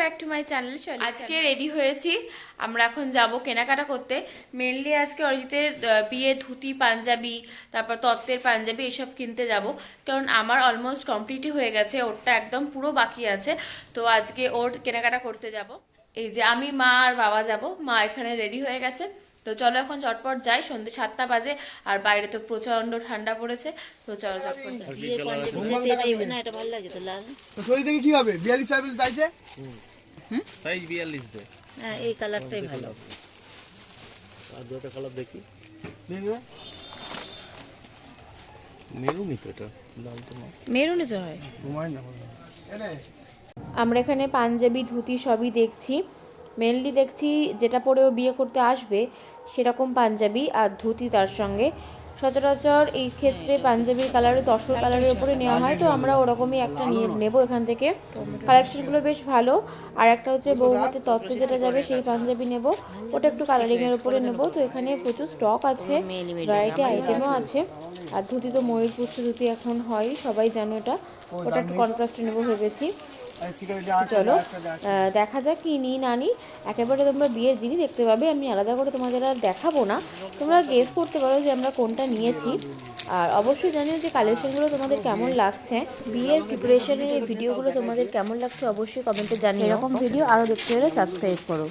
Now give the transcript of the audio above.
Back to my channel আজকে ready হয়েছি। আমরা এখন যাব কেনাকাটা করতে। মেনলি আজকে অরিজিতের বিয়ে ধুতি পাঞ্জাবি তারপর তত্ত্বের পাঞ্জাবি এসব কিনতে যাব। কারণ আমার অলমোস্ট কমপ্লিটই হয়ে গেছে ওরটা একদম পুরো বাকি আছে। তো আজকে ওর কেনাকাটা করতে যাব। এই যে আমি মা আর বাবা যাব মা এখানে রেডি হয়ে গেছে। তো চলো এখন চটপট যাই সন্ধ্যে সাতটা বাজে আর বাইরে তো প্রচণ্ড ঠান্ডা পড়েছে। তো চলো চটপট যাই। কি হবে? বিয়াল্লিশ সাইজ সাইজ বিয়াল্লিশ দে। হ্যাঁ এই কালারটাই ভালো। আর দুটো কালার দেখি। দেখবে মেরুনই তো এটা লাল তো না মেরুনে তো হয়। ঘুমায় না। আমরা এখানে পাঞ্জাবি ধুতি সবই দেখছি। মেনলি দেখছি যেটা পরেও বিয়ে করতে আসবে সেরকম পাঞ্জাবি আর ধুতি তার সঙ্গে। সচরাচর এই ক্ষেত্রে পাঞ্জাবির কালারও তসর কালারের উপরে নেওয়া হয় তো আমরা ওরকমই একটা নিয়ে নেব এখান থেকে। কালেকশনগুলো বেশ ভালো। আর একটা হচ্ছে বৌভাতের তত্ত্ব যেটা যাবে সেই পাঞ্জাবি নেব। ওটা একটু কালারিংয়ের উপরে নেব তো এখানে প্রচুর স্টক আছে। ভ্যারাইটি আইটেমও আছে। আর ধুতি তো ময়ূরপুচ্ছ ধুতি এখন হয় সবাই জানো এটা। ওটা একটু কন্ট্রাস্টে নেব ভেবেছি। চলো আছে। আহ, দেখা যাক কি নিই না নিই। একেবারে তোমরা বিয়ের দিনই দেখতে পাবে আমি আলাদা করে তোমাদের আর দেখাবো না। তোমরা গেস করতে পারো যে আমরা কোনটা নিয়েছি। আর অবশ্যই জানিও যে কালেকশনগুলো তোমাদের কেমন লাগছে। বিয়ের প্রিপারেশনের এই ভিডিওগুলো তোমাদের কেমন লাগছে অবশ্যই কমেন্টে জানিয়ে এরকম ভিডিও আরও দেখতে হলে সাবস্ক্রাইব করো।